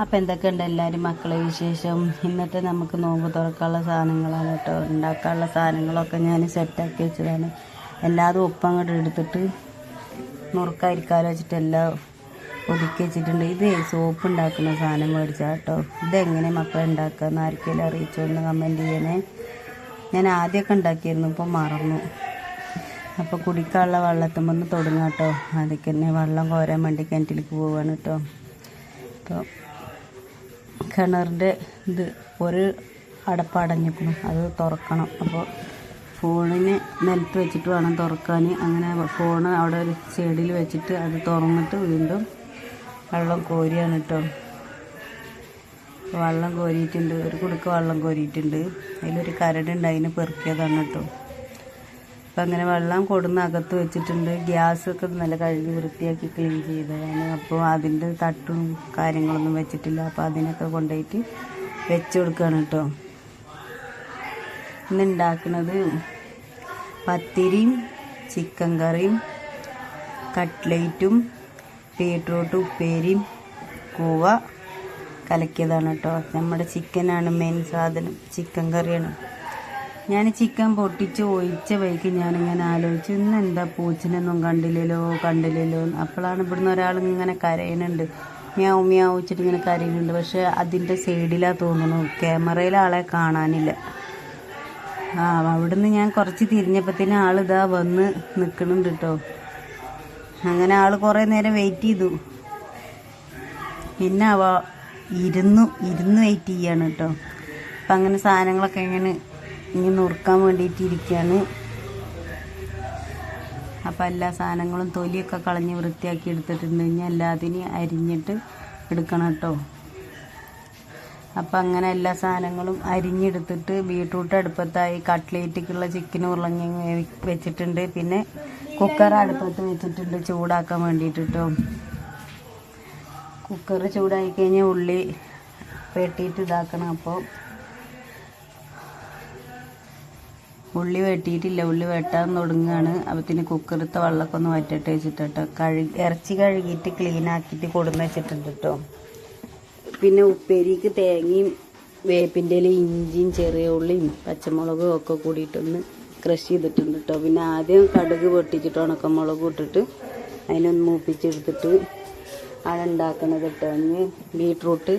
അപ്പം എന്തൊക്കെയുണ്ട് എല്ലാവരും മക്കളെ വിശേഷം? ഇന്നത്തെ നമുക്ക് നോമ്പ് തുറക്കാനുള്ള സാധനങ്ങളാണ് കേട്ടോ. ഉണ്ടാക്കാനുള്ള സാധനങ്ങളൊക്കെ ഞാൻ സെറ്റാക്കി വെച്ചതാണ്. എല്ലാതും ഒപ്പം അങ്ങോട്ട് എടുത്തിട്ട് നുറുക്കായിരിക്കാലോ വെച്ചിട്ട് എല്ലാം ഒതുക്കി വെച്ചിട്ടുണ്ട്. ഇത് സോപ്പ് ഉണ്ടാക്കുന്ന സാധനം മേടിച്ചാൽ കേട്ടോ. ഇതെങ്ങനെ മക്കളെ ഉണ്ടാക്കാമെന്ന് ആർക്കെങ്കിലും അറിയിച്ചോന്ന് കമന്റ് ചെയ്യണേ. ഞാൻ ആദ്യമൊക്കെ ഉണ്ടാക്കിയിരുന്നു ഇപ്പം മറന്നു. അപ്പോൾ കുടിക്കാനുള്ള വെള്ളത്തുമ്പോൾ തുടങ്ങാം കേട്ടോ. അതൊക്കെ തന്നെ വെള്ളം കോരാൻ വേണ്ടി കിണറ്റിലേക്ക് പോവാണ് കേട്ടോ. അപ്പോൾ കിണറിന്റെ ഇത് ഒരു അടപ്പ് അടഞ്ഞിരിക്കണം അത് തുറക്കണം. അപ്പോൾ ഫോണിന് നിലത്ത് വെച്ചിട്ട് വേണം തുറക്കാൻ അങ്ങനെ ഫോൺ അവിടെ ഒരു സൈഡിൽ വെച്ചിട്ട് അത് തുറന്നിട്ട് വീണ്ടും വെള്ളം കോരിയാണ് കേട്ടോ വെള്ളം കോരിയിട്ടുണ്ട്. ഒരു കുടുക്ക് വെള്ളം കോരിയിട്ടുണ്ട്. അതിലൊരു കരടുണ്ട് അതിന് പെറുക്കിയതാണ് കേട്ടോ അപ്പം അങ്ങനെ വെള്ളം കൊടുന്ന് അകത്ത് വെച്ചിട്ടുണ്ട്. ഗ്യാസൊക്കെ നല്ല കഴുകി വൃത്തിയാക്കി ക്ലീൻ ചെയ്തതാണ്. അപ്പോൾ അതിന്റെ തട്ടും കാര്യങ്ങളൊന്നും വെച്ചിട്ടില്ല. അപ്പോൾ അതിനൊക്കെ കൊണ്ടുപോയിട്ട് വെച്ച് കൊടുക്കുകയാണ് കേട്ടോ. ഇന്ന് ഉണ്ടാക്കുന്നത് പത്തിരിയും ചിക്കൻ കറിയും കട്ട്ലേറ്റും ബീട്രൂട്ട് ഉപ്പേരിയും കൂവ കലക്കിയതാണ് കേട്ടോ. നമ്മുടെ ചിക്കനാണ് മെയിൻ സാധനം. ചിക്കൻ കറിയാണ്. ഞാൻ ചിക്കൻ പൊട്ടിച്ച് ഒഴിച്ച വഴിക്ക് ഞാനിങ്ങനെ ആലോചിച്ചു ഇന്ന് എന്താ പൂച്ചനൊന്നും കണ്ടില്ലല്ലോ കണ്ടില്ലല്ലോ? അപ്പോഴാണ് ഇവിടുന്ന് ഒരാൾ ഇങ്ങനെ കരയുന്നുണ്ട്. മ്യാവ് മ്യാവ് വെച്ചിട്ട് ഇങ്ങനെ കരയുന്നുണ്ട്. പക്ഷെ അതിന്റെ സൈഡിലാണ് തോന്നുന്നു ക്യാമറയിൽ ആളെ കാണാനില്ല. ആ അവിടുന്ന് ഞാൻ കുറച്ച് തിരിഞ്ഞപ്പോഴത്തേനും ആളിതാ വന്ന് നിൽക്കുന്നുണ്ട് കേട്ടോ. അങ്ങനെ ആൾ കുറേ നേരം വെയിറ്റ് ചെയ്തു. പിന്നെ അവ ഇരുന്നു ഇരുന്ന് വെയിറ്റ് ചെയ്യാണ് കേട്ടോ. അപ്പം അങ്ങനെ സാധനങ്ങളൊക്കെ ഇങ്ങനെ ഇനി നുറുക്കാൻ വേണ്ടിയിട്ട് ഇരിക്കുകയാണ് അപ്പം എല്ലാ സാധനങ്ങളും തൊലിയൊക്കെ കളഞ്ഞ് വൃത്തിയാക്കി എടുത്തിട്ടുണ്ട്. ഇനി എല്ലാത്തിനെയും അരിഞ്ഞിട്ട് എടുക്കണം കേട്ടോ. അപ്പം അങ്ങനെ എല്ലാ സാധനങ്ങളും അരിഞ്ഞെടുത്തിട്ട് ബീട്രൂട്ട് അടുപ്പത്തായി കട്ട്ലേറ്റിക്കുള്ള ചിക്കൻ ഉരുളങ്ങി വെച്ചിട്ടുണ്ട്. പിന്നെ കുക്കർ അടുപ്പത്ത് വെച്ചിട്ടുണ്ട് ചൂടാക്കാൻ വേണ്ടിയിട്ട് കേട്ടോ. കുക്കർ ചൂടായി കഴിഞ്ഞാൽ ഉള്ളി വെട്ടിയിട്ട് ഇതാക്കണം. അപ്പോൾ ഉള്ളി വെട്ടിയിട്ടില്ല. ഉള്ളി വെട്ടാൻ തുടങ്ങുകയാണ്. അപ്പത്തിന് കുക്കറത്തെ വെള്ളമൊക്കെ ഒന്ന് വറ്റിട്ട് വെച്ചിട്ട് കഴുകി ഇറച്ചി കഴുകിയിട്ട് ക്ലീൻ ആക്കിയിട്ട് കൊടുന്ന് വെച്ചിട്ടുണ്ട് കേട്ടോ പിന്നെ ഉപ്പേരിക്ക് തേങ്ങയും വേപ്പിന്റെ ഇഞ്ചിയും ചെറിയ ഉള്ളിയും പച്ചമുളകും ഒക്കെ കൂടിയിട്ടൊന്ന് ക്രഷ് ചെയ്തിട്ടുണ്ട് കേട്ടോ പിന്നെ ആദ്യം കടുക് പൊട്ടിച്ചിട്ട് ഉണക്കമുളക് ഇട്ടിട്ട് അതിനൊന്ന് മൂപ്പിച്ചെടുത്തിട്ട് അതുണ്ടാക്കണത് കേട്ടോ ഇനി ബീട്രൂട്ട്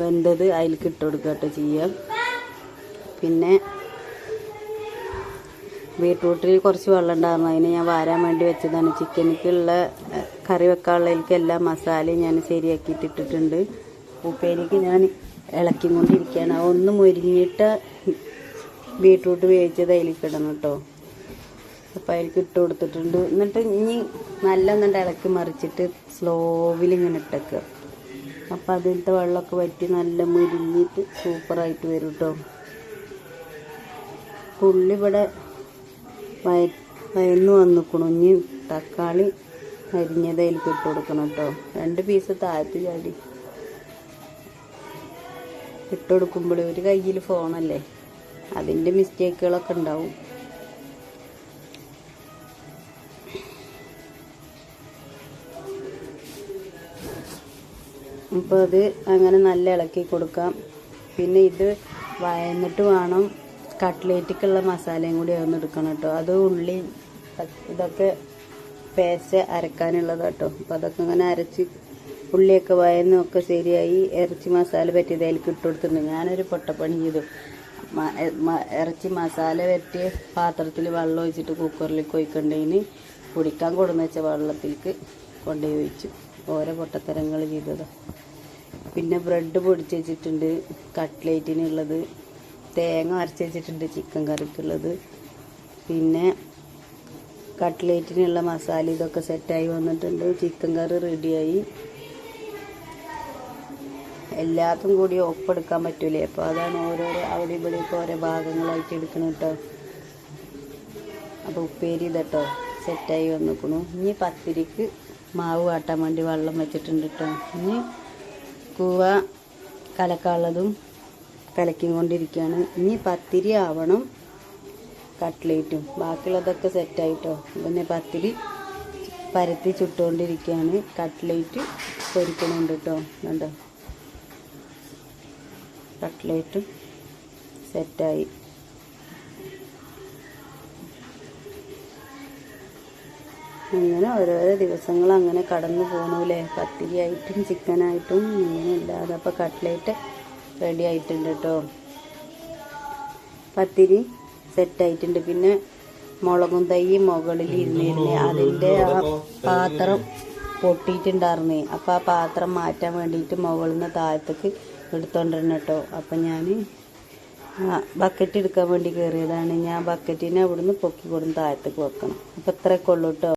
വെന്തത് അതിലേക്ക് ഇട്ട് ചെയ്യാം. പിന്നെ ബീട്രൂട്ടിൽ കുറച്ച് വെള്ളം ഉണ്ടായിരുന്നു. അതിന് ഞാൻ വാരാൻ വേണ്ടി വെച്ചതാണ്. ചിക്കനിക്കുള്ള കറി വെക്കാനുള്ളതിലേക്ക് എല്ലാ മസാലയും ഞാൻ ശരിയാക്കിയിട്ട് ഇട്ടിട്ടുണ്ട്. ഉപ്പേരിക്ക് ഞാൻ ഇളക്കി കൊണ്ടിരിക്കുകയാണ് ഒന്ന് മുരിഞ്ഞിട്ട് ബീട്രൂട്ട് വേവിച്ചത് അതിലേക്ക് ഇടണം കേട്ടോ. അപ്പോൾ അതിലേക്ക് ഇട്ട് കൊടുത്തിട്ടുണ്ട്. എന്നിട്ട് ഇനി നല്ല ഒന്നുണ്ട് ഇളക്കി മറിച്ചിട്ട് സ്ലോവിൽ ഇങ്ങനെ ഇട്ടേക്കുക അപ്പോൾ അതിലത്തെ വെള്ളമൊക്കെ വറ്റി നല്ല മുരിഞ്ഞിട്ട് സൂപ്പറായിട്ട് വരും കേട്ടോ. ഉള്ളി ഇവിടെ വയ വയന്ന് വന്ന് കുണുഞ്ഞ് തക്കാളി അരിഞ്ഞത് അതിലേക്ക് ഇട്ട് കൊടുക്കണം കേട്ടോ രണ്ട് പീസ് താഴ്ത്തി ചാടി. ഇട്ട് കൊടുക്കുമ്പോൾ ഒരു കയ്യിൽ ഫോണല്ലേ അതിന്റെ മിസ്റ്റേക്കുകളൊക്കെ ഉണ്ടാവും അപ്പോൾ അത് അങ്ങനെ നല്ല ഇളക്കി കൊടുക്കാം. പിന്നെ ഇത് വയന്നിട്ട് വേണം കട്ട്ലേറ്റിക്കുള്ള മസാലയും കൂടി ഒന്ന് എടുക്കണം കേട്ടോ. അത് ഉള്ളി ഇതൊക്കെ പേസ്റ്റ് അരക്കാനുള്ളത് കേട്ടോ. അപ്പം അതൊക്കെ ഇങ്ങനെ അരച്ച് ഉള്ളിയൊക്കെ വയന്നൊക്കെ ശരിയായി ഇറച്ചി മസാല പറ്റിയത് അതിലേക്ക് ഇട്ട് കൊടുത്തിട്ടുണ്ട്. ഞാനൊരു പൊട്ടപ്പണി ചെയ്തു. ഇറച്ചി മസാല പറ്റിയ പാത്രത്തിൽ വെള്ളം ഒഴിച്ചിട്ട് കുക്കറിലേക്ക് ഒഴിക്കണ്ടതിന് കുടിക്കാൻ കൊടുന്ന് വെച്ച വെള്ളത്തിലേക്ക് കൊണ്ടുപോയി ഒഴിച്ചു. ഓരോ പൊട്ടത്തരങ്ങൾ ചെയ്തതാണ് പിന്നെ ബ്രെഡ് പൊടിച്ച് വെച്ചിട്ടുണ്ട്. കട്ട്ലേറ്റിനുള്ളത് തേങ്ങ അരച്ച് വെച്ചിട്ടുണ്ട് ചിക്കൻ കറിക്കുള്ളത്. പിന്നെ കട്ട്ലേറ്റിനുള്ള മസാല ഇതൊക്കെ സെറ്റായി വന്നിട്ടുണ്ട്. ചിക്കൻ കറി റെഡിയായി. എല്ലാത്തും കൂടി ഒപ്പെടുക്കാൻ പറ്റൂലേ? അപ്പോൾ അതാണ് ഓരോരോ അവിടെ ഇവിടെയൊക്കെ ഓരോ ഭാഗങ്ങളായിട്ട് എടുക്കണം കേട്ടോ അപ്പോൾ ഉപ്പേരി ഇതട്ടോ. സെറ്റായി വന്നിക്കണു. ഇനി പത്തിരിക്ക് മാവ് കാട്ടാൻ വേണ്ടി വെള്ളം വെച്ചിട്ടുണ്ട് കേട്ടോ ഇനി കൂവ കലക്കാനുള്ളതും കലക്കി കൊണ്ടിരിക്കുകയാണ് ഇനി പത്തിരി ആവണം. കട്ട്ലേറ്റും. ബാക്കിയുള്ളതൊക്കെ സെറ്റായിട്ടോ? പിന്നെ പത്തിരി പരത്തി ചുട്ടുകൊണ്ടിരിക്കുകയാണ്. കട്ട്ലേറ്റ് പൊരിക്കണുണ്ട് കേട്ടോ. കണ്ടോ? കട്ട്ലേറ്റും സെറ്റായി. അങ്ങനെ ഓരോരോ ദിവസങ്ങൾ അങ്ങനെ കടന്നു പോണൂലേ പത്തിരിയായിട്ടും ചിക്കനായിട്ടും ഇങ്ങനെ ഇല്ലാതെ അപ്പോൾ കട്ട്ലേറ്റ് റെഡി ആയിട്ടുണ്ട് കേട്ടോ പത്തിരി സെറ്റായിട്ടുണ്ട്. പിന്നെ മുളകും തൈ മുകളിൽ ഇരുന്നിരുന്ന് അതിന്റെ ആ പാത്രം പൊട്ടിയിട്ടുണ്ടായിരുന്നേ. അപ്പോൾ ആ പാത്രം മാറ്റാൻ വേണ്ടിയിട്ട് മുകളിൽ നിന്ന് താഴത്തേക്ക് എടുത്തോണ്ടിരുന്നു കേട്ടോ അപ്പം ഞാൻ ബക്കറ്റ് എടുക്കാൻ വേണ്ടി കയറിയതാണ്. ഞാൻ ബക്കറ്റിനെ അവിടുന്ന് പൊക്കി കൊടുന്ന് താഴത്തേക്ക് വെക്കണം. അപ്പം ഇത്രയൊക്കെ ഉള്ളൂ കേട്ടോ